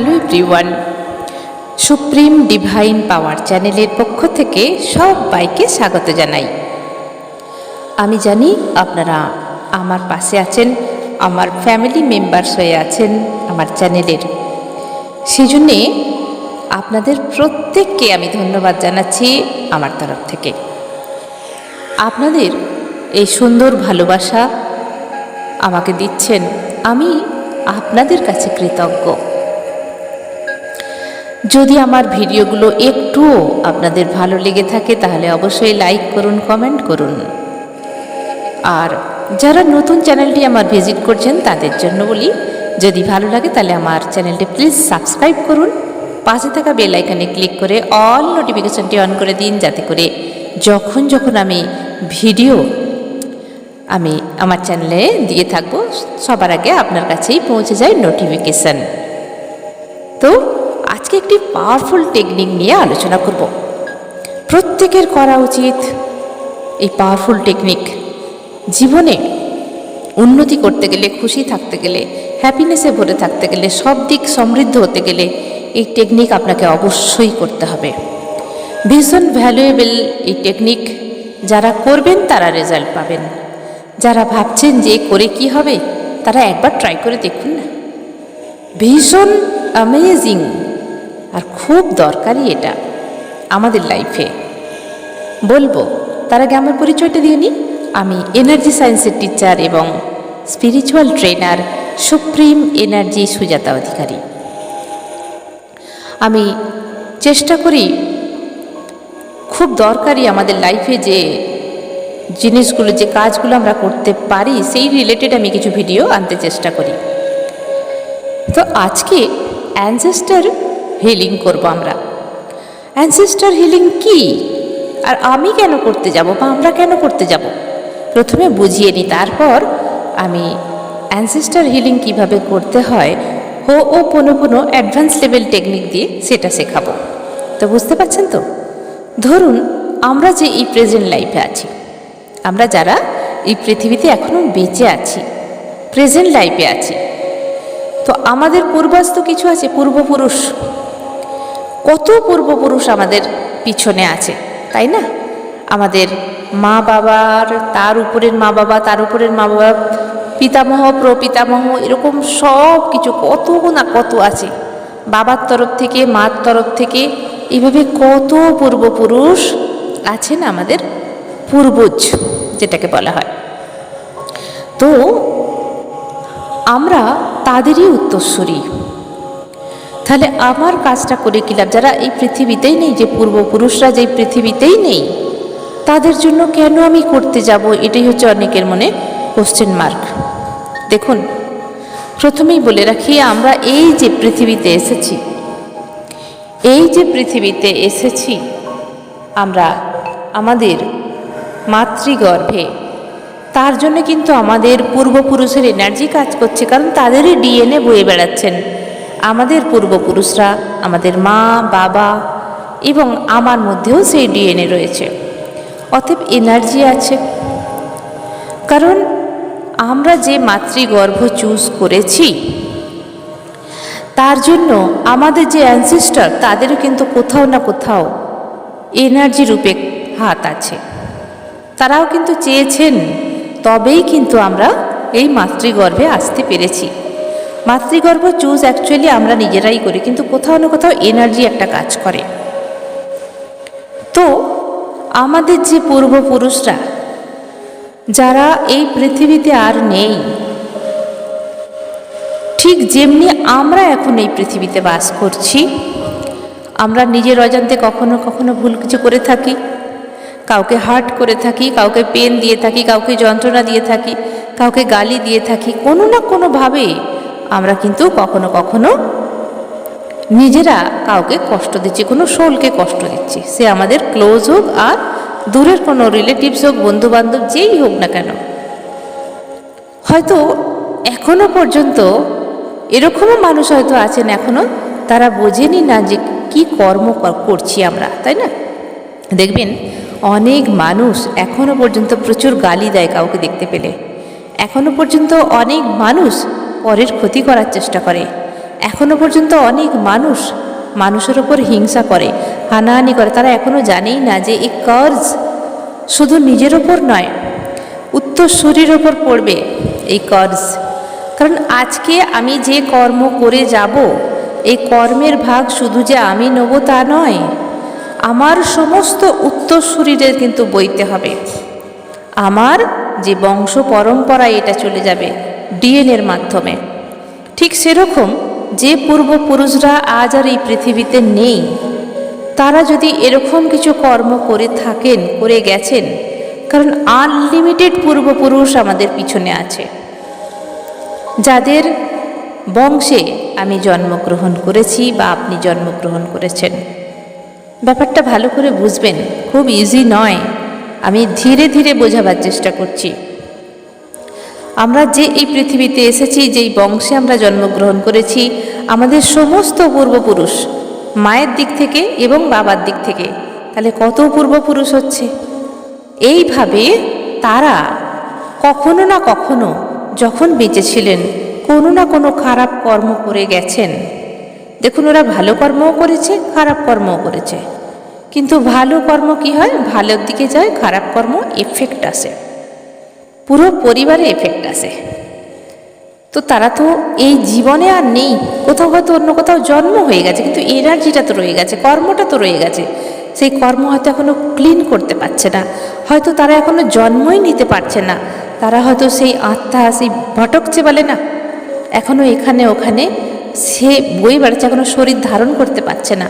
Hello everyone supreme divine power চ্যানেলের পক্ষ থেকে সব বাইকে স্বাগত জানাই। আমি জানি আপনারা আমার পাশে আছেন, আমার ফ্যামিলি মেম্বার্স হয়ে আছেন আমার চ্যানেলের। সেই জন্যে আপনাদের প্রত্যেককে আমি ধন্যবাদ জানাচ্ছি আমার তরফ থেকে। আপনাদের এই সুন্দর ভালোবাসা আমাকে দিচ্ছেন, আমি আপনাদের কাছে কৃতজ্ঞ। যদি আমার ভিডিওগুলো একটুও আপনাদের ভালো লেগে থাকে, তাহলে অবশ্যই লাইক করুন, কমেন্ট করুন। আর যারা নতুন চ্যানেলটি আমার ভিজিট করছেন, তাদের জন্য বলি, যদি ভালো লাগে, তাহলে আমার চ্যানেলটি প্লিজ সাবস্ক্রাইব করুন। পাশে থাকা বেল আইকনে ক্লিক করে অল নোটিফিকেশনটি অন করে দিন, যাতে করে যখন যখন আমি ভিডিও আমি আমার চ্যানেলে দিয়ে থাকব, সবার আগে আপনার কাছেই পৌঁছে যায় নোটিফিকেশান। তো একটি পাওয়ারফুল টেকনিক নিয়ে আলোচনা করব। প্রত্যেকের করা উচিত এই পাওয়ারফুল টেকনিক জীবনে উন্নতি করতে গেলে, খুশি থাকতে গেলে হ্যাপিনেসে ভরে থাকতে গেলে, সব দিক সমৃদ্ধ হতে গেলে এই টেকনিক আপনাকে অবশ্যই করতে হবে। ভীষণ ভ্যালুয়েবল এই টেকনিক যারা করবেন, তারা রেজাল্ট পাবেন। যারা ভাবছেন যে করে কি হবে, তারা একবার ট্রাই করে দেখুন না। ভীষণ অ্যামেজিং আর খুব দরকারি এটা আমাদের লাইফে বলব, তার আগে আমার পরিচয়টা দিয়ে নিই। আমি এনার্জি সায়েন্সের টিচার এবং spiritual trainer supreme energy Sujata Adhikari. আমি চেষ্টা করি খুব দরকারি আমাদের লাইফে যে জিনিসগুলো, যে কাজগুলো আমরা করতে পারি, সেই রিলেটেড আমি কিছু ভিডিও আনতে চেষ্টা করি। তো আজকে অ্যানসেস্টার হিলিং করব আমরা। অ্যানসেস্টার হিলিং কি? আর আমি কেন করতে যাব বা আমরা কেন করতে যাব? প্রথমে বুঝিয়ে নিই তারপর আমি অ্যানসেস্টার হিলিং কীভাবে করতে হয়, হো ও কোনো কোনো অ্যাডভান্স লেভেল টেকনিক দিয়ে সেটা শেখাবো। তো বুঝতে পারছেন তো? ধরুন, আমরা যে এই প্রেজেন্ট লাইফে আছি, আমরা যারা এই পৃথিবীতে এখনও বেঁচে আছি প্রেজেন্ট লাইফে আছি, তো আমাদের পূর্বাস্ত কিছু আছে, পূর্বপুরুষ। কত পূর্বপুরুষ আমাদের পিছনে আছে, তাই না? আমাদের মা বাবার, তার উপরের মা বাবা, তার উপরের মা বাবা, পিতামহ, প্রপিতামহ, এরকম সব কিছু কত না কত আছে। বাবার তরফ থেকে, মার তরফ থেকে এইভাবে কত পূর্বপুরুষ আছেন আমাদের? পূর্বজ, যেটাকে বলা হয়। তো আমরা তাদেরই উত্তরস্বরী তাহলে আমার কাজটা করে কি লাভ? যারা এই পৃথিবীতেই নেই, যে পূর্বপুরুষরা যে পৃথিবীতেই নেই, তাদের জন্য কেন আমি করতে যাব? এটাই হচ্ছে অনেকের মনে কোশ্চেন মার্ক দেখুন, প্রথমেই বলে রাখি, আমরা এই যে পৃথিবীতে এসেছি, এই যে পৃথিবীতে এসেছি, আমরা আমাদের মাতৃগর্ভে, তার জন্য কিন্তু আমাদের পূর্বপুরুষের এনার্জি কাজ করছে, কারণ তাদেরই ডিএনএ বয়ে বেড়াচ্ছেন। আমাদের পূর্বপুরুষরা, আমাদের মা, বাবা এবং আমার মধ্যেও সেই ডিএনএ রয়েছে। অতএব এনার্জি আছে। কারণ আমরা যে মাতৃগর্ভ চুজ করেছি, তার জন্য আমাদের যে অ্যানসিস্টার তাদেরও কিন্তু কোথাও না কোথাও এনার্জি রূপে হাত আছে। তারাও কিন্তু চেয়েছেন, তবেই কিন্তু আমরা এই মাতৃগর্ভে আসতে পেরেছি। মাতৃগর্ভ চুজ অ্যাকচুয়ালি আমরা নিজেরাই করি, কিন্তু কোথাও না কোথাও এনার্জি একটা কাজ করে। তো আমাদের যে পূর্বপুরুষরা, যারা এই পৃথিবীতে আর নেই, ঠিক যেমনি আমরা এখন এই পৃথিবীতে বাস করছি, আমরা নিজের অজান্তে কখনো কখনো ভুল কিছু করে থাকি, কাউকে হার্ট করে থাকি, কাউকে পেন দিয়ে থাকি, কাউকে যন্ত্রণা দিয়ে থাকি, কাউকে গালি দিয়ে থাকি, কোনো না কোনোভাবে আমরা কিন্তু কখনো কখনো নিজেরা কাউকে কষ্ট দিচ্ছি, কোনো সোলকে কষ্ট দিচ্ছি। সে আমাদের ক্লোজ হোক আর দূরের কোনো রিলেটিভস হোক, বন্ধুবান্ধব যেই হোক না কেন। হয়তো এখনও পর্যন্ত এরকমও মানুষ হয়তো আছেন এখনও, তারা বোঝেনি না যে কি কর্ম করছি আমরা, তাই না? দেখবেন অনেক মানুষ এখনও পর্যন্ত প্রচুর গালি দেয় কাউকে দেখতে পেলে। এখনও পর্যন্ত অনেক মানুষ পরের ক্ষতি করার চেষ্টা করে। এখনও পর্যন্ত অনেক মানুষ মানুষের ওপর হিংসা করে, হানাহানি করে। তারা এখনও জানেই না যে এই কর্জ শুধু নিজের ওপর নয় উত্তরসূরির ওপর পড়বে এই কর্জ কারণ আজকে আমি যে কর্ম করে যাব, এই কর্মের ভাগ শুধু যে আমি নেব তা নয়, আমার সমস্ত উত্তরসূরিদের কিন্তু বইতে হবে। আমার যে বংশ পরম্পরায় এটা চলে যাবে। ডিএনএর মাধ্যমে। ঠিক সেরকম যে পূর্বপুরুষরা আজ আর এই পৃথিবীতে নেই, তারা যদি এরকম কিছু কর্ম করে থাকেন, করে গেছেন, কারণ আনলিমিটেড পূর্বপুরুষ আমাদের পিছনে আছে। যাদের বংশে আমি জন্মগ্রহণ করেছি বা আপনি জন্মগ্রহণ করেছেন। ব্যাপারটা ভালো করে বুঝবেন, খুব ইজি নয়। আমি ধীরে ধীরে বোঝাবার চেষ্টা করছি। আমরা যে এই পৃথিবীতে এসেছি, যেই বংশে আমরা জন্মগ্রহণ করেছি, আমাদের সমস্ত পূর্বপুরুষ মায়ের দিক থেকে এবং বাবার দিক থেকে, তাহলে কত পূর্বপুরুষ হচ্ছে? এইভাবে তারা কখনো না কখনো যখন বেঁচে ছিলেন, কোনো না কোনো খারাপ কর্ম করে গেছেন। দেখুন, ওরা ভালো কর্মও করেছে, খারাপ কর্মও করেছে। কিন্তু ভালো কর্ম কি হয়? ভালোর দিকে যায়, খারাপ কর্ম এফেক্ট আসে। পুরো পরিবারে এফেক্ট আসে তো তারা তো এই জীবনে আর নেই। কোথাও হয়তো অন্য কোথাও জন্ম হয়ে গেছে, কিন্তু এনার্জিটা তো রয়ে গেছে, কর্মটা তো রয়ে গেছে। সেই কর্ম হয়তো এখনও ক্লিন করতে পারছে না। হয়তো তারা এখনও জন্মই নিতে পারছে না। তারা হয়তো সেই আত্মা, সেই ভটকছে বলে না। এখনও এখানে ওখানে সে বই বেড়াচ্ছে এখনও শরীর ধারণ করতে পারছে না।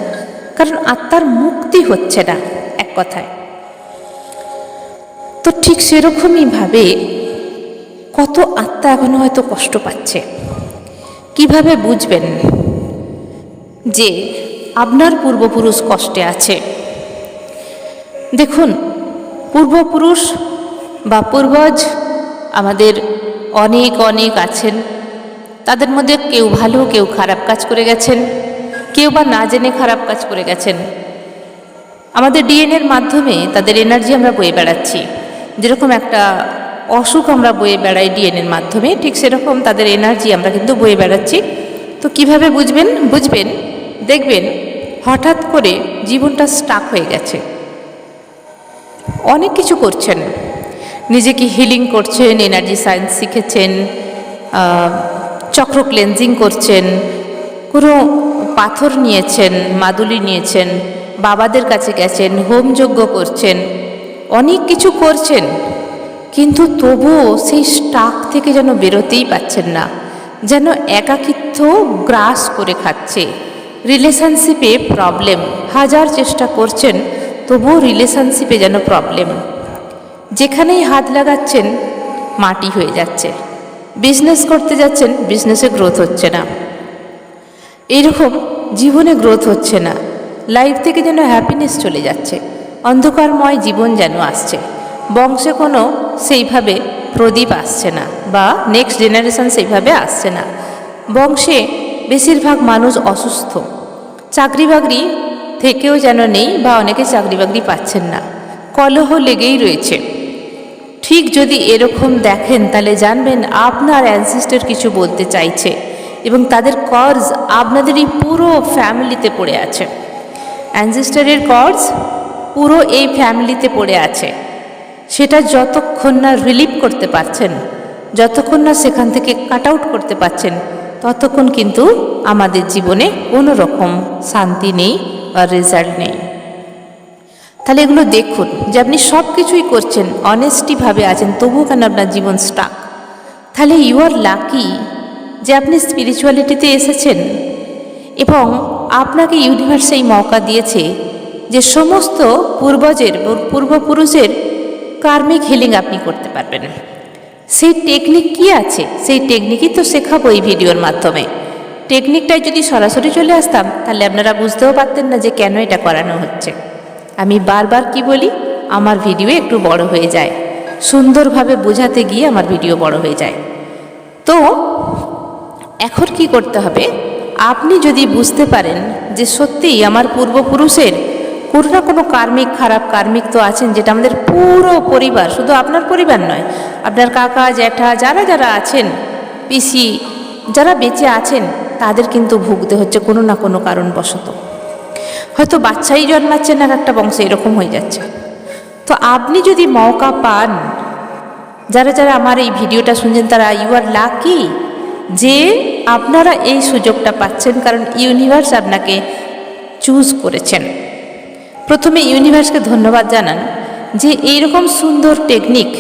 কারণ আত্মার মুক্তি হচ্ছে না, এক কথায়। তো ঠিক সেরকমই ভাবে কত আত্মা এখনও হয়তো কষ্ট পাচ্ছে। কীভাবে বুঝবেন যে আপনার পূর্বপুরুষ কষ্টে আছে? দেখুন, পূর্বপুরুষ বা পূর্বজ আমাদের অনেক অনেক আছেন। তাদের মধ্যে কেউ ভালো, কেউ খারাপ কাজ করে গেছেন। কেউ বা না জেনে খারাপ কাজ করে গেছেন। আমাদের ডিএনএর মাধ্যমে তাদের এনার্জি আমরা বয়ে বেড়াচ্ছি। যেরকম একটা অসুখ আমরা বয়ে বেড়াই ডিএনএর মাধ্যমে, ঠিক সেরকম তাদের এনার্জি আমরা কিন্তু বয়ে বেড়াচ্ছি। তো কীভাবে বুঝবেন? বুঝবেন, দেখবেন হঠাৎ করে জীবনটা স্টাক হয়ে গেছে। অনেক কিছু করছেন। নিজেকে হিলিং করছেন এনার্জি সায়েন্স শিখেছেন চক্র ক্লেন্সিং করছেন, কোনো পাথর নিয়েছেন, মাদুলি নিয়েছেন, বাবাদের কাছে গেছেন হোম হোমযজ্ঞ করছেন অনেক কিছু করছেন, কিন্তু তবুও সেই স্টাক থেকে যেন বেরোতেই পাচ্ছেন না, যেন একাকিত্ব গ্রাস করে খাচ্ছে। রিলেশনশিপে প্রবলেম, হাজার চেষ্টা করছেন, তবুও রিলেশনশিপে যেন প্রবলেম। যেখানেই হাত লাগাচ্ছেন, মাটি হয়ে যাচ্ছে। বিজনেস করতে যাচ্ছেন, বিজনেসে গ্রোথ হচ্ছে না। এরকম জীবনে গ্রোথ হচ্ছে না। লাইফ থেকে যেন হ্যাপিনেস চলে যাচ্ছে। অন্ধকারময় জীবন যেন আসছে। বংশে কোনো সেইভাবে প্রদীপ আসছে না বা নেক্সট জেনারেশন সেইভাবে আসছে না। বংশে বেশিরভাগ মানুষ অসুস্থ। চাকরি বাকরি থেকেও যেন নেই বা অনেকে চাকরি বাকরি পাচ্ছেন না। কলহ লেগেই রয়েছে। ঠিক যদি এরকম দেখেন, তাহলে জানবেন আপনার অ্যানসিস্টার কিছু বলতে চাইছে এবং তাদের কর্জ আপনাদের এই পুরো ফ্যামিলিতে পড়ে আছে। অ্যানসিস্টারের কর্জ পুরো এই ফ্যামিলিতে পড়ে আছে। সেটা যতক্ষণ না রিলিভ করতে পারছেন, যতক্ষণ না সেখান থেকে কাট আউট করতে পারছেন, ততক্ষণ কিন্তু আমাদের জীবনে কোনো রকম শান্তি নেই বা রেজাল্ট নেই। তাহলে এগুলো দেখুন যে আপনি সব কিছুই করছেন অনেস্টিভাবে আছেন, তবুও কেন আপনার জীবন স্টাক তাহলে ইউ আর লাকি যে আপনি স্পিরিচুয়ালিটিতে এসেছেন এবং আপনাকে ইউনিভার্স এই মৌকা দিয়েছে যে সমস্ত পূর্বজের পূর্বপুরুষের কার্মিক হিলিং আপনি করতে পারবেন। সেই টেকনিক কি আছে? সেই টেকনিকই তো শেখাবো এই ভিডিওর মাধ্যমে। টেকনিকটায় যদি সরাসরি চলে আসতাম, তাহলে আপনারা বুঝতেও পারতেন না যে কেন এটা করানো হচ্ছে। আমি বারবার কি বলি? আমার ভিডিও একটু বড় হয়ে যায়। সুন্দরভাবে বোঝাতে গিয়ে আমার ভিডিও বড় হয়ে যায়। তো, এখন কি করতে হবে? আপনি যদি বুঝতে পারেন যে সত্যিই আমার পূর্বপুরুষের কোনো না কোনো কার্মিক, খারাপ কার্মিক তো আছেন, যেটা আমাদের পুরো পরিবার, শুধু আপনার পরিবার নয়, আপনার কাকা, জ্যাঠা, যারা যারা আছেন, পিসি, যারা বেঁচে আছেন, তাদের কিন্তু ভুগতে হচ্ছে কোনো না কোনো কারণবশত। হয়তো বাচ্চাই জন্মাচ্ছেন আর একটা বংশ এরকম হয়ে যাচ্ছে। তো আপনি যদি মৌকা পান, যারা যারা আমার এই ভিডিওটা শুনছেন, তারা ইউ আর লাকি যে আপনারা এই সুযোগটা পাচ্ছেন, কারণ ইউনিভার্স আপনাকে চুজ করেছেন। প্রথমে ইউনিভার্সকে ধন্যবাদ জানান যে এইরকম সুন্দর টেকনিক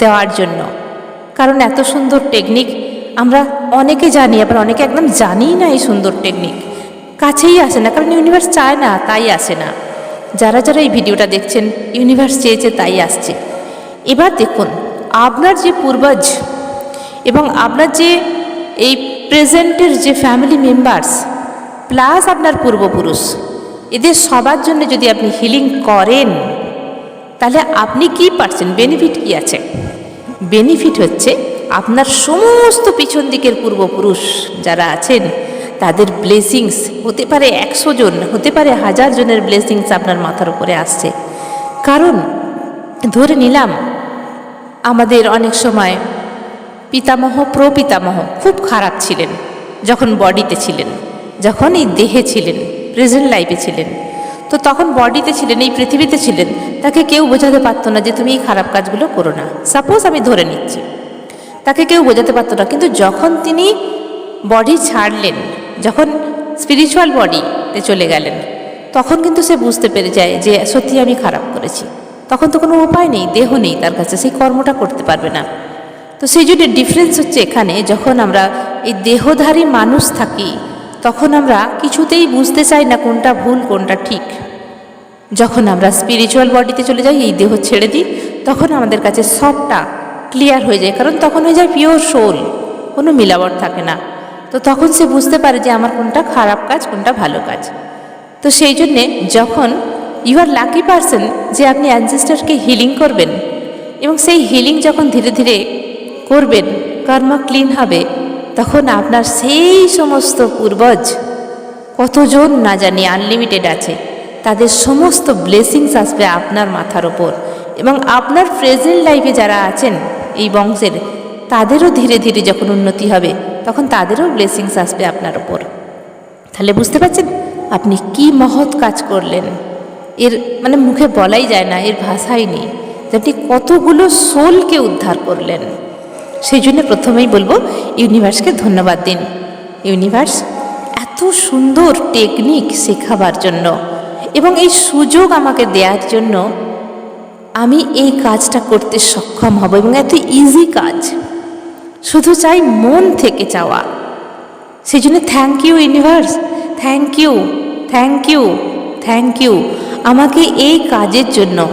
দেওয়ার জন্য। কারণ এত সুন্দর টেকনিক আমরা অনেকে জানি, আবার অনেকে একদম জানিই না এই সুন্দর টেকনিক কাছেই আসে না, কারণ ইউনিভার্স চায় না, তাই আসে না। যারা যারা এই ভিডিওটা দেখছেন, ইউনিভার্স চেয়েছে, তাই আসছে। এবার দেখুন, আপনার যে পূর্বজ এবং আপনার যে এই প্রেজেন্টের যে ফ্যামিলি মেম্বার্স প্লাস আপনার পূর্বপুরুষ এদের সবার জন্য যদি আপনি হিলিং করেন, তাহলে আপনি কি পারছেন? বেনিফিট কি আছে? বেনিফিট হচ্ছে আপনার সমস্ত পিছন দিকের পূর্বপুরুষ যারা আছেন, তাদের ব্লেসিংস হতে পারে একশো জন, হতে পারে হাজার জনের ব্লেসিংস আপনার মাথার উপরে আসছে। কারণ, ধরে নিলাম, আমাদের অনেক সময় পিতামহ, প্রপিতামহ খুব খারাপ ছিলেন, যখন বডিতে ছিলেন যখন এই দেহে ছিলেন। প্রেজেন্ট লাইফে ছিলেন। তো তখন বডিতে ছিলেন, এই পৃথিবীতে ছিলেন। তাকে কেউ বোঝাতে পারতো না যে, তুমি এই খারাপ কাজগুলো করো না। সাপোজ আমি ধরে নিচ্ছি। তাকে কেউ বোঝাতে পারতো না। কিন্তু যখন তিনি বডি ছাড়লেন, যখন স্পিরিচুয়াল বডিতে চলে গেলেন, তখন কিন্তু সে বুঝতে পেরে যায় যে, সত্যি আমি খারাপ করেছি। তখন তো কোনো উপায় নেই, দেহ নেই তার কাছে সেই কর্মটা করতে পারবে না। তো সেই জন্য ডিফারেন্স হচ্ছে এখানে, যখন আমরা এই দেহধারী মানুষ থাকি তখন আমরা কিছুতেই বুঝতে চাই না কোনটা ভুল, কোনটা ঠিক। যখন আমরা স্পিরিচুয়াল বডিতে চলে যাই, এই দেহ ছেড়ে দিই, তখন আমাদের কাছে সবটা ক্লিয়ার হয়ে যায়। কারণ তখন হয়ে যায় পিওর সোল কোনো মিলাবট থাকে না। তো তখন সে বুঝতে পারে যে আমার কোনটা খারাপ কাজ, কোনটা ভালো কাজ। তো সেই জন্যে যখন ইউ আর লাকি পারসন যে আপনি অ্যানসেস্টারকে হিলিং করবেন, এবং সেই হিলিং যখন ধীরে ধীরে করবেন কর্ম ক্লিন হবে তখন আপনার সেই সমস্ত পূর্বজ কতজন না জানি আনলিমিটেড আছে, তাদের সমস্ত ব্লেসিংস আসবে আপনার মাথার ওপর। এবং আপনার প্রেজেন্ট লাইফে যারা আছেন এই বংশের, তাদেরও ধীরে ধীরে যখন উন্নতি হবে, তখন তাদেরও ব্লেসিংস আসবে আপনার ওপর। তাহলে বুঝতে পারছেন? আপনি কি মহৎ কাজ করলেন। এর মানে মুখে বলাই যায় না, এর ভাষাই নেই। যে আপনি কতগুলো সোলকে উদ্ধার করলেন। সেই জন্য প্রথমেই বলব, ইউনিভার্সকে ধন্যবাদ দিন। ইউনিভার্স, এত সুন্দর টেকনিক শেখাবার জন্য এবং এই সুযোগ আমাকে দেওয়ার জন্য আমি এই কাজটা করতে সক্ষম হব এবং এত ইজি কাজ। শুধু চাই মন থেকে চাওয়া। সেই জন্য thank you universe. Thank you thank you thank you আমাকে এই কাজের জন্য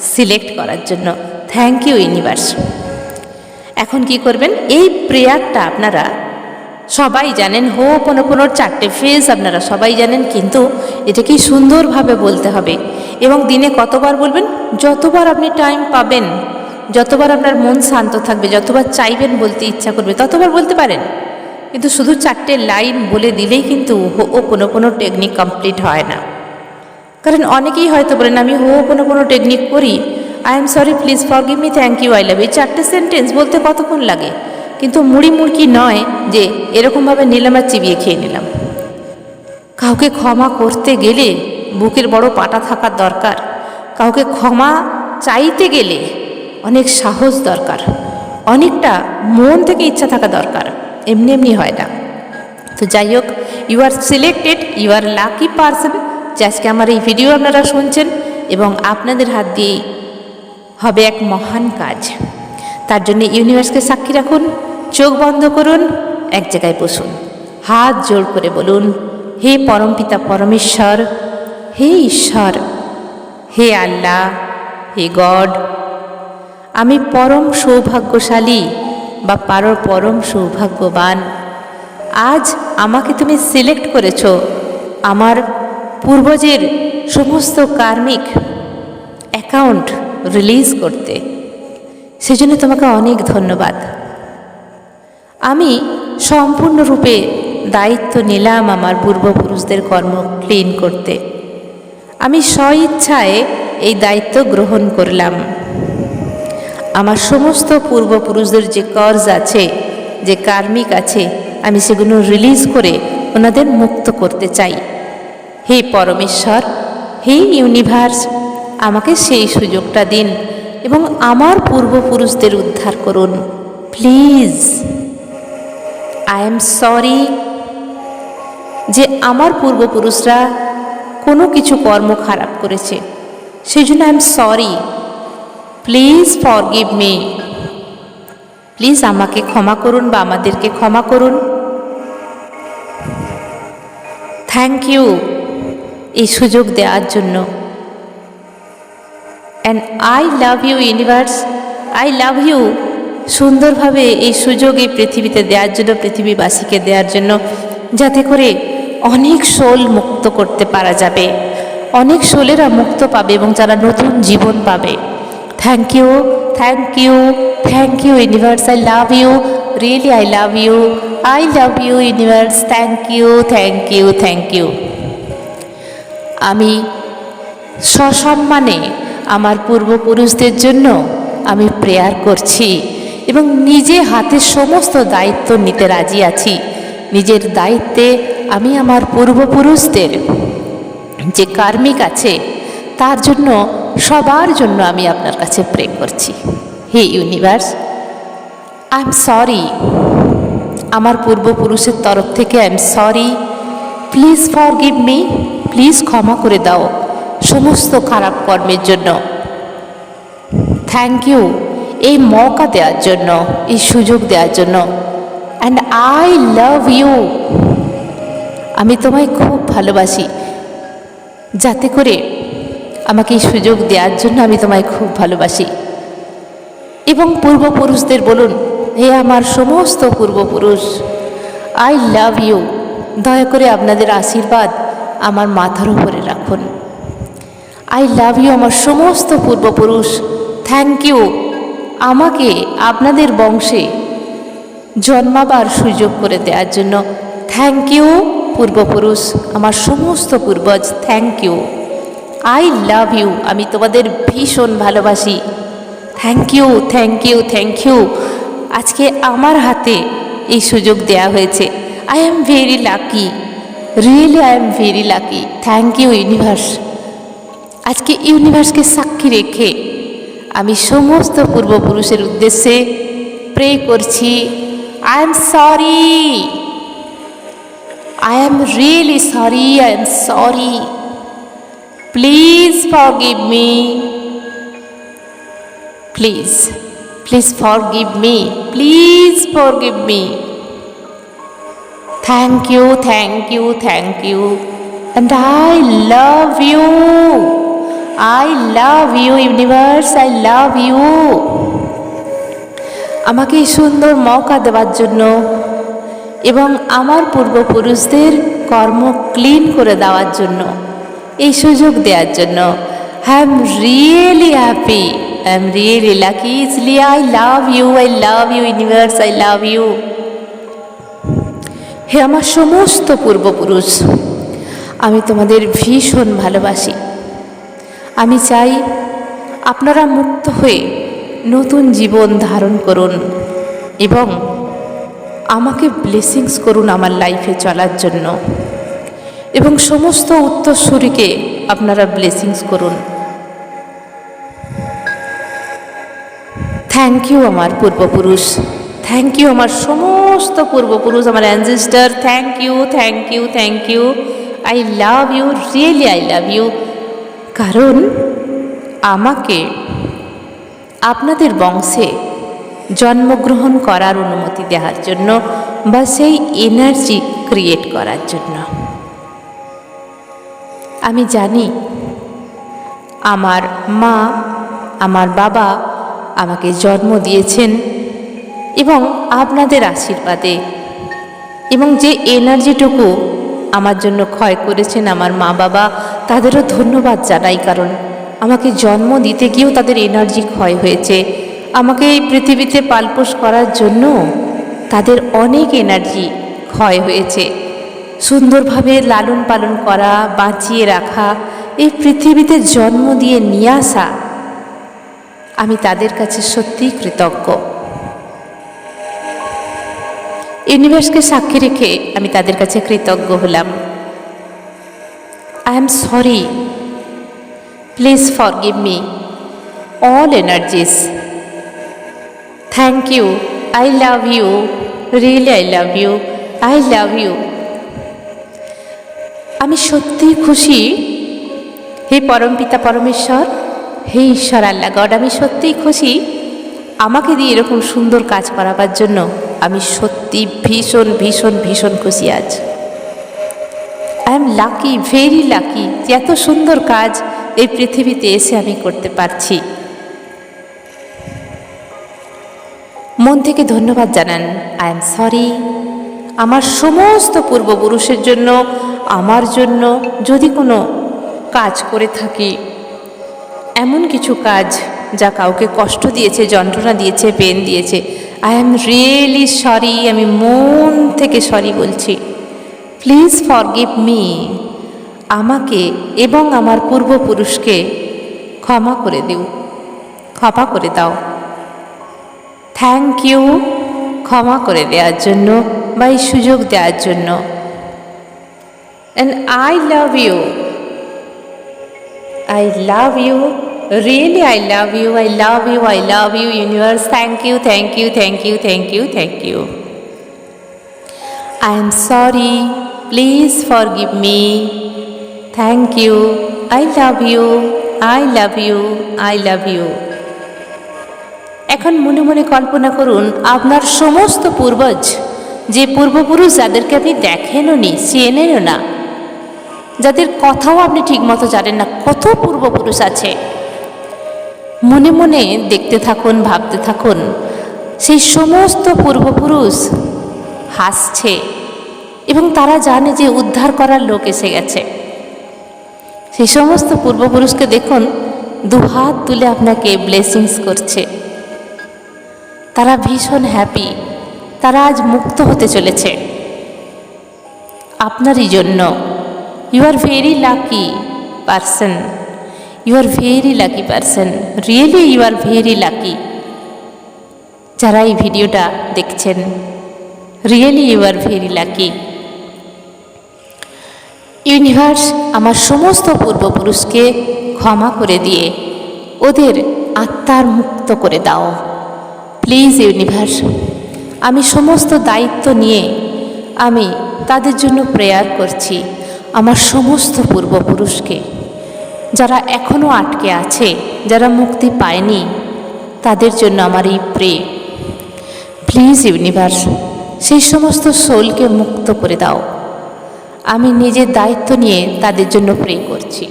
সিলেক্ট করার জন্য। Thank you universe. এখন কি করবেন? এই প্রেয়ারটা আপনারা সবাই জানেন হো পনোর চারটে ফেজ আপনারা সবাই জানেন, কিন্তু এটাকে সুন্দরভাবে বলতে হবে। এবং দিনে কতবার বলবেন? যতবার আপনি টাইম পাবেন, যতবার আপনার মন শান্ত থাকবে, যতবার চাইবেন বলতে ইচ্ছা করবে, ততবার বলতে পারেন। কিন্তু শুধু চারটে লাইন বলে দিলেই কিন্তু হো ও কোনো কোনো টেকনিক কমপ্লিট হয় না। কারণ অনেকেই হয়তো বলেন, আমি হো কোনো কোনো টেকনিক করি। I am sorry please forgive me thank you I love এই চারটে সেন্টেন্স বলতে কতক্ষণ লাগে? কিন্তু মুড়ি মুড়কি নয় যে এরকমভাবে নিলাম আর চিবিয়ে খেয়ে নিলাম। কাউকে ক্ষমা করতে গেলে বুকের বড় পাটা থাকার দরকার। কাউকে ক্ষমা চাইতে গেলে অনেক সাহস দরকার। অনেকটা মন থেকে ইচ্ছা থাকা দরকার। এমনি এমনি হয় না। তো যাই হোক you are selected you are lucky person যে আজকে আমার এই ভিডিও আপনারা শুনছেন এবং আপনাদের হাত দিয়েই হবে এক মহান কাজ। তার জন্য ইউনিভার্সকে সাক্ষী রাখুন, চোখ বন্ধ করুন, এক জায়গায় বসুন। হাত জোর করে বলুন, হে পরমপিতা পরমেশ্বর, হে ঈশ্বর, হে আল্লাহ, হে গড, আমি পরম সৌভাগ্যশালী বা পারো পরম সৌভাগ্যবান। আজ আমাকে তুমি সিলেক্ট করেছ আমার পূর্বজের সমস্ত কার্মিক অ্যাকাউন্ট রিলিজ করতে। সেজন্য তোমাকে অনেক ধন্যবাদ। আমি সম্পূর্ণরূপে দায়িত্ব নিলাম আমার পূর্বপুরুষদের কর্ম ক্লিন করতে। আমি স্বইচ্ছায় এই দায়িত্ব গ্রহণ করলাম। আমার সমস্ত পূর্বপুরুষদের যে কর্জ আছে, যে কার্মিক আছে, আমি সেগুলো রিলিজ করে ওনাদের মুক্ত করতে চাই। হে পরমেশ্বর, হে ইউনিভার্স আমাকে সেই সুযোগটা দিন এবং আমার পূর্বপুরুষদের উদ্ধার করুন। প্লিজ। আই এম সরি যে আমার পূর্বপুরুষরা কোনো কিছু কর্ম খারাপ করেছে। সেই জন্য I am sorry please forgive me please আমাকে ক্ষমা করুন বা আমাদেরকে ক্ষমা করুন। থ্যাংক ইউ এই সুযোগ দেওয়ার জন্য। And I love you universe I love you সুন্দরভাবে এই সুযোগ এই পৃথিবীতে দেওয়ার জন্য, পৃথিবীবাসীকে দেওয়ার জন্য, যাতে করে অনেক সোল মুক্ত করতে পারা যাবে। অনেক সোলেরা মুক্ত পাবে এবং যারা নতুন জীবন পাবে। Thank you thank you thank you universe I love you really I love you I love you universe thank you thank you thank you আমি সসম্মানে আমার পূর্বপুরুষদের জন্য আমি প্রেয়ার করছি এবং নিজে হাতে সমস্ত দায়িত্ব নিতে রাজি আছি। নিজের দায়িত্বে আমি আমার পূর্বপুরুষদের যে কার্মিক আছে, তার জন্য, সবার জন্য আমি আপনার কাছে প্রে করছি। হে ইউনিভার্স, আই এম সরি। আমার পূর্বপুরুষের তরফ থেকে I am sorry. Please forgive me. Please ক্ষমা করে দাও। সমস্ত খারাপ কর্মের জন্য। থ্যাংক ইউ এই মৌকা দেওয়ার জন্য, এই সুযোগ দেওয়ার জন্য। অ্যান্ড আই লাভ ইউ আমি তোমায় খুব ভালোবাসি। যাতে করে আমাকে এই সুযোগ দেওয়ার জন্য আমি তোমায় খুব ভালোবাসি। এবং পূর্বপুরুষদের বলুন, হে আমার সমস্ত পূর্বপুরুষ আই লাভ ইউ দয়া করে আপনাদের আশীর্বাদ আমার মাথার উপরে রাখুন। আই লাভ ইউ আমার সমস্ত পূর্বপুরুষ। থ্যাংক ইউ আমাকে আপনাদের বংশে জন্মাবার সুযোগ করে দেওয়ার জন্য থ্যাংক ইউ পূর্বপুরুষ, আমার সমস্ত পূর্বজ thank you I love you আমি তোমাদের ভীষণ ভালোবাসি। Thank you thank you thank you আজকে আমার হাতে এই সুযোগ দেয়া হয়েছে। I am very lucky really I am very lucky thank you universe আজকে ইউনিভার্সকে সাক্ষী রেখে আমি সমস্ত পূর্বপুরুষের উদ্দেশ্যে প্রে করছি I am sorry I am really sorry I am sorry please forgive me please please forgive me please forgive me thank you thank you thank you and I love you I love you universe I love you আমাকে এই সুন্দর মৌকা দেওয়ার জন্য এবং আমার পূর্বপুরুষদের কর্ম clean করে দেওয়ার জন্য, এই সুযোগ দেওয়ার জন্য I am really happy I am really lucky easily I love you I love you universe I love you হে আমার সমস্ত পূর্বপুরুষ, আমি তোমাদের ভীষণ ভালোবাসি। আমি চাই আপনারা মুক্ত হয়ে নতুন জীবন ধারণ করুন এবং আমাকে ব্লেসিংস করুন আমার লাইফে চলার জন্য। এবং সমস্ত উত্তরসূরিকে আপনারা ব্লেসিংস করুন। থ্যাংক ইউ আমার পূর্বপুরুষ। থ্যাংক ইউ আমার সমস্ত পূর্বপুরুষ, আমার ancestor thank you thank you thank you I love you really I love you কারণ আমাকে আপনাদের বংশে জন্মগ্রহণ করার অনুমতি দেওয়ার জন্য বা সেই এনার্জি ক্রিয়েট করার জন্য। আমি জানি আমার মা, আমার বাবা আমাকে জন্ম দিয়েছেন এবং আপনাদের আশীর্বাদে এবং যে এনার্জিটুকু আমার জন্য ক্ষয় করেছেন আমার মা বাবা। তাদেরও ধন্যবাদ জানাই, কারণ আমাকে জন্ম দিতে গিয়েও তাদের এনার্জি ক্ষয় হয়েছে। আমাকে এই পৃথিবীতে পালপোষ করার জন্য তাদের অনেক এনার্জি ক্ষয় হয়েছে। সুন্দরভাবে লালন পালন করা, বাঁচিয়ে রাখা, এই পৃথিবীতে জন্ম দিয়ে নিয়ে আসা, আমি তাদের কাছে সত্যিই কৃতজ্ঞ। ইউনিভার্সকে সাক্ষী রেখে আমি তাদের কাছে কৃতজ্ঞ হলাম। I am sorry please forgive me all energies thank you I love you really I love you I love you আমি সত্যিই খুশি। হে পরমপিতা পরমেশ্বর, হে ঈশ্বর আল্লাহ গড, আমি সত্যিই খুশি। আমাকে দিয়ে এরকম সুন্দর কাজ করাবার জন্য। আমি সত্যি ভীষণ ভীষণ ভীষণ খুশি আজ I am lucky very lucky যে এত সুন্দর কাজ এই পৃথিবীতে এসে আমি করতে পারছি। মন থেকে ধন্যবাদ জানান আই এম সরি আমার সমস্ত পূর্বপুরুষের জন্য, আমার জন্য যদি কোনো কাজ করে থাকি, এমন কিছু কাজ যা কাউকে কষ্ট দিয়েছে, যন্ত্রণা দিয়েছে পেন দিয়েছে আই এম রিয়েলি সরি আমি মন থেকে সরি বলছি। প্লিজ ফরগিভ মি আমাকে এবং আমার পূর্বপুরুষকে ক্ষমা করে দিও। ক্ষমা করে দাও। থ্যাংক ইউ ক্ষমা করে দেওয়ার জন্য বা এই সুযোগ দেওয়ার জন্য। And I love you I love you really I love you I love you I love you universe thank you thank you thank you thank you thank you I am sorry please forgive me thank you I love you I love you I love you এখন মনে মনে কল্পনা করুন, আপনার সমস্ত পূর্বজ, যে পূর্বপুরুষ যাদেরকে আপনি দেখেনও নি, চেনেনও না, যাদের কথাও আপনি ঠিকমতো জানেন না, কত পূর্বপুরুষ আছে। মনে মনে দেখতে থাকুন, ভাবতে থাকুন, সেই সমস্ত পূর্বপুরুষ হাসছে এবং তারা জানে যে উদ্ধার করার লোক এসে গেছে। সেই সমস্ত পূর্বপুরুষকে দেখুন, দুহাত তুলে আপনাকে ব্লেসিংস করছে। তারা ভীষণ হ্যাপি তারা আজ মুক্ত হতে চলেছে। আপনারই জন্য you are very lucky person you are very lucky person really you are very lucky যারা এই ভিডিওটা দেখছেন really you are very lucky universe আমার সমস্ত পূর্বপুরুষকে ক্ষমা করে দিয়ে ওদের আত্মার মুক্ত করে দাও। প্লিজ ইউনিভার্স আমি সমস্ত দায়িত্ব নিয়ে আমি তাদের জন্য প্রেয়ার করছি, আমার সমস্ত পূর্বপুরুষকে। যারা এখনও আটকে আছে, যারা মুক্তি পায়নি, তাদের জন্য আমার এই প্রে প্লিজ ইউনিভার্স সেই সমস্ত সোলকে মুক্ত করে দাও। আমি নিজের দায়িত্ব নিয়ে তাদের জন্য প্রে করছি।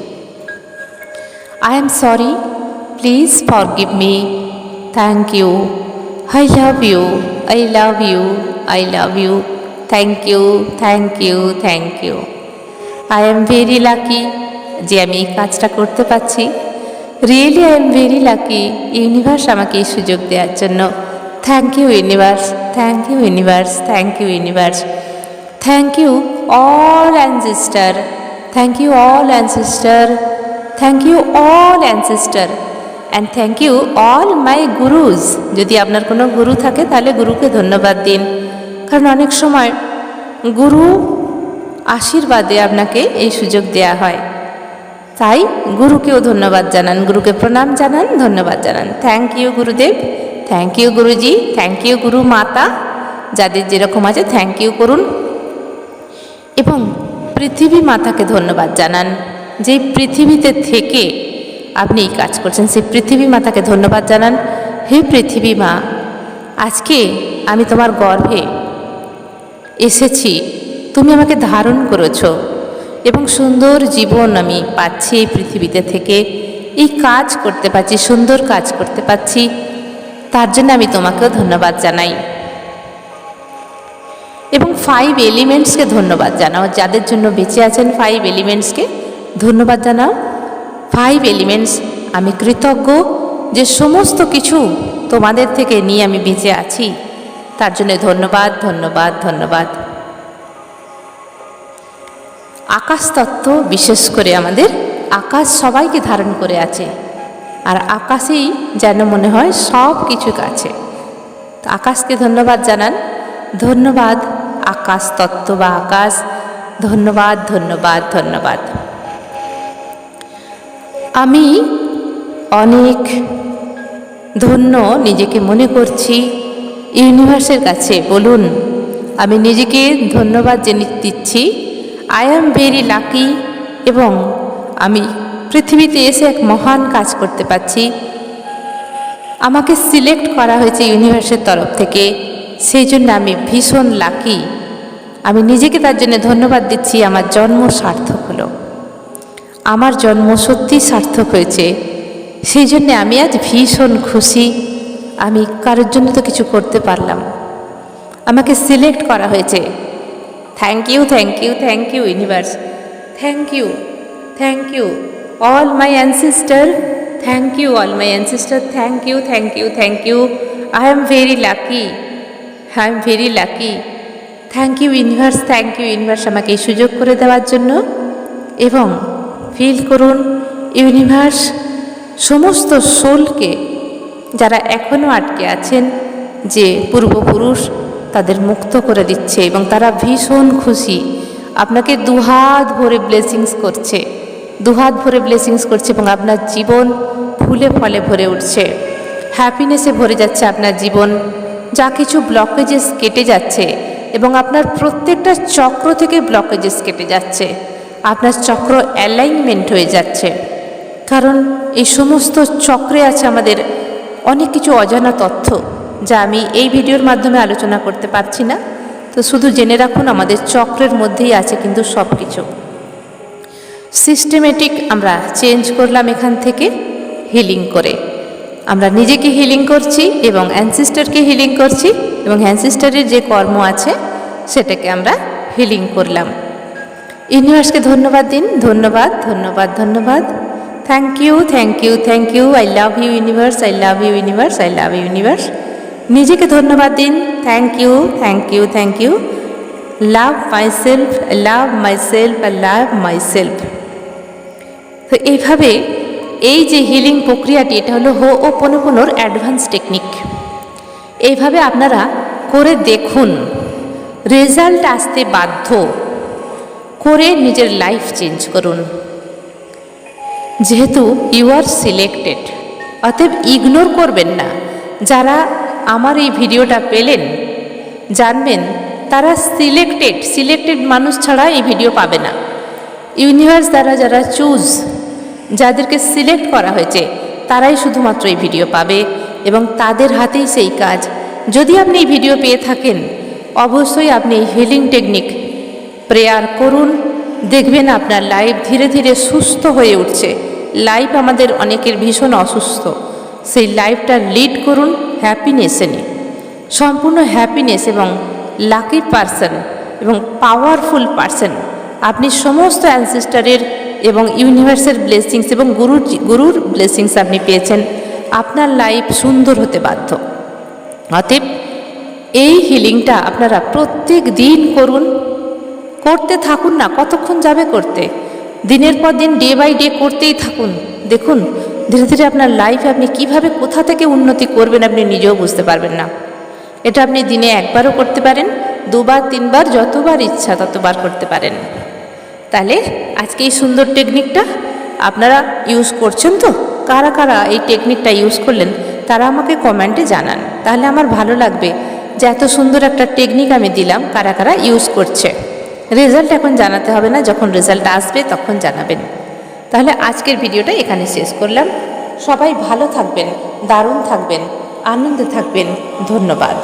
I am sorry please forgive me thank you I love you I love you I love you thank you thank you thank you I am very lucky যে আমি এই কাজটা করতে পারছি। Really I am very lucky universe আমাকে এই সুযোগ দেওয়ার জন্য। Thank you universe thank you universe thank you universe thank you all ancestor thank you all ancestor thank you all ancestor and thank you all my gurus যদি আপনার কোনো গুরু থাকে, তাহলে গুরুকে ধন্যবাদ দিন। কারণ অনেক সময় গুরু আশীর্বাদে আপনাকে এই সুযোগ দেয়া হয়। তাই গুরুকেও ধন্যবাদ জানান, গুরুকে প্রণাম জানান, ধন্যবাদ জানান। Thank you Gurudev. Thank you Guruji. Thank you guru mata. যাদের যেরকম আছে থ্যাংক ইউ করুন। এবং পৃথিবী মাতাকে ধন্যবাদ জানান। যে পৃথিবীতে থেকে আপনি এই কাজ করছেন, সেই পৃথিবী মাতাকে ধন্যবাদ জানান। হে পৃথিবী মা, আজকে আমি তোমার গর্ভে এসেছি। তুমি আমাকে ধারণ করেছ। এবং সুন্দর জীবন আমি পাচ্ছি এই পৃথিবীতে থেকে। এই কাজ করতে পারছি সুন্দর কাজ করতে পারছি তার জন্য আমি তোমাকেও ধন্যবাদ জানাই। এবং ফাইভ এলিমেন্টসকে ধন্যবাদ জানাও। যাদের জন্য বেঁচে আছেন ফাইভ এলিমেন্টসকে ধন্যবাদ জানাও। ফাইভ এলিমেন্টস আমি কৃতজ্ঞ যে সমস্ত কিছু তোমাদের থেকে নিয়ে আমি বেঁচে আছি। তার জন্য ধন্যবাদ ধন্যবাদ ধন্যবাদ। আকাশ তত্ত্ব বিশেষ করে আমাদের আকাশ সবাইকে ধারণ করে আছে। আর আকাশেই যেন মনে হয় সব কিছু আছে। আকাশকে ধন্যবাদ জানান। ধন্যবাদ আকাশ তত্ত্ব বা আকাশ। ধন্যবাদ ধন্যবাদ ধন্যবাদ। আমি অনেক ধন্য নিজেকে মনে করছি ইউনিভার্সের কাছে। বলুন, আমি নিজেকে ধন্যবাদ জেনে দিচ্ছি। আই অ্যাম ভেরি লাকি এবং আমি পৃথিবীতে এসে এক মহান কাজ করতে পারছি। আমাকে সিলেক্ট করা হয়েছে ইউনিভার্সের তরফ থেকে। সেই জন্য আমি ভীষণ লাকি আমি নিজেকে তার জন্য ধন্যবাদ দিচ্ছি, আমার জন্ম সার্থক হলো। আমার জন্ম সত্যি সার্থক হয়েছে। সেই জন্য আমি আজ ভীষণ খুশি। আমি কারোর জন্য তো কিছু করতে পারলাম। আমাকে সিলেক্ট করা হয়েছে। Thank you thank you thank you universe thank you thank you all my ancestor thank you all my ancestor thank you thank you thank you I am very lucky I am very lucky thank you universe thank you universe আমাকে এই সুযোগ করে দেওয়ার জন্য এবং feel করুন universe সমস্ত সোলকে যারা এখনও আটকে আছেন, যে পূর্বপুরুষ তাদের মুক্ত করে দিচ্ছে এবং তারা ভীষণ খুশি। আপনাকে দুহাত ভরে ব্লেসিংস করছে। দুহাত ভরে ব্লেসিংস করছে এবং আপনার জীবন ফুলে ফলে ভরে উঠছে। হ্যাপিনেসে ভরে যাচ্ছে আপনার জীবন। যা কিছু ব্লকেজেস কেটে যাচ্ছে এবং আপনার প্রত্যেকটা চক্র থেকে ব্লকেজেস কেটে যাচ্ছে। আপনার চক্র অ্যালাইনমেন্ট হয়ে যাচ্ছে। কারণ এই সমস্ত চক্রে আছে আমাদের অনেক কিছু অজানা তথ্য। যা আমি এই ভিডিওর মাধ্যমে আলোচনা করতে পারছি না। তো শুধু জেনে রাখুন, আমাদের চক্রের মধ্যেই আছে কিন্তু সব কিছু সিস্টেমেটিক আমরা চেঞ্জ করলাম এখান থেকে হিলিং করে। আমরা নিজেকে হিলিং করছি এবং অ্যানসিস্টারকে হিলিং করছি এবং অ্যানসিস্টারের যে কর্ম আছে, সেটাকে আমরা হিলিং করলাম। ইউনিভার্সকে ধন্যবাদ দিন। ধন্যবাদ ধন্যবাদ ধন্যবাদ। Thank you thank you thank you I love you universe I love you universe I love you universe নিজেকে ধন্যবাদ দিন। Thank you thank you thank you love myself love myself love myself তো এইভাবে এই যে হিলিং প্রক্রিয়াটি, এটা হলো হো ও পনোপনোর অ্যাডভান্স টেকনিক এইভাবে আপনারা করে দেখুন। রেজাল্ট আসতে বাধ্য। করে নিজের লাইফ চেঞ্জ করুন। যেহেতু ইউ আর সিলেক্টেড অতএব ইগনোর করবেন না। যারা আমার এই ভিডিওটা পেলেন, জানবেন তারা সিলেক্টেড সিলেক্টেড মানুষ ছাড়া এই ভিডিও পাবে না। ইউনিভার্স দ্বারা যারা চুজ যাদেরকে সিলেক্ট করা হয়েছে, তারাই শুধুমাত্র এই ভিডিও পাবে এবং তাদের হাতেই সেই কাজ। যদি আপনি এই ভিডিও পেয়ে থাকেন, অবশ্যই আপনি এই হিলিং টেকনিক প্রেয়ার করুন। দেখবেন আপনার লাইফ ধীরে ধীরে সুস্থ হয়ে উঠছে। লাইফ আমাদের অনেকের ভীষণ অসুস্থ। সেই লাইফটা লিড করুন হ্যাপিনেসে নিয়ে। সম্পূর্ণ হ্যাপিনেস এবং লাকি পারসন এবং পাওয়ারফুল পারসন। আপনি সমস্ত অ্যানসিস্টারের এবং ইউনিভার্সের ব্লেসিংস এবং গুরুর গুরুর ব্লেসিংস আপনি পেয়েছেন। আপনার লাইফ সুন্দর হতে বাধ্য। অতএব এই হিলিংটা আপনারা প্রত্যেক দিন করুন। করতে থাকুন না, কতক্ষণ যাবে করতে? দিনের পর দিন, ডে বাই ডে করতেই থাকুন। দেখুন ধীরে ধীরে আপনার লাইফে আপনি কীভাবে কোথা থেকে উন্নতি করবেন আপনি নিজেও বুঝতে পারবেন না। এটা আপনি দিনে একবারও করতে পারেন, দুবার, তিনবার, যতবার ইচ্ছা ততবার করতে পারেন। তাহলে আজকে এই সুন্দর টেকনিকটা আপনারা ইউজ করছেন তো? কারা কারা এই টেকনিকটা ইউজ করলেন, তারা আমাকে কমেন্টে জানান। তাহলে আমার ভালো লাগবে যে এত সুন্দর একটা টেকনিক আমি দিলাম, কারা কারা ইউজ করছে। রেজাল্ট এখন জানাতে হবে না, যখন রেজাল্ট আসবে তখন জানাবেন। তাহলে আজকের ভিডিওটা এখানে শেষ করলাম। সবাই ভালো থাকবেন দারুণ থাকবেন আনন্দে থাকবেন। ধন্যবাদ।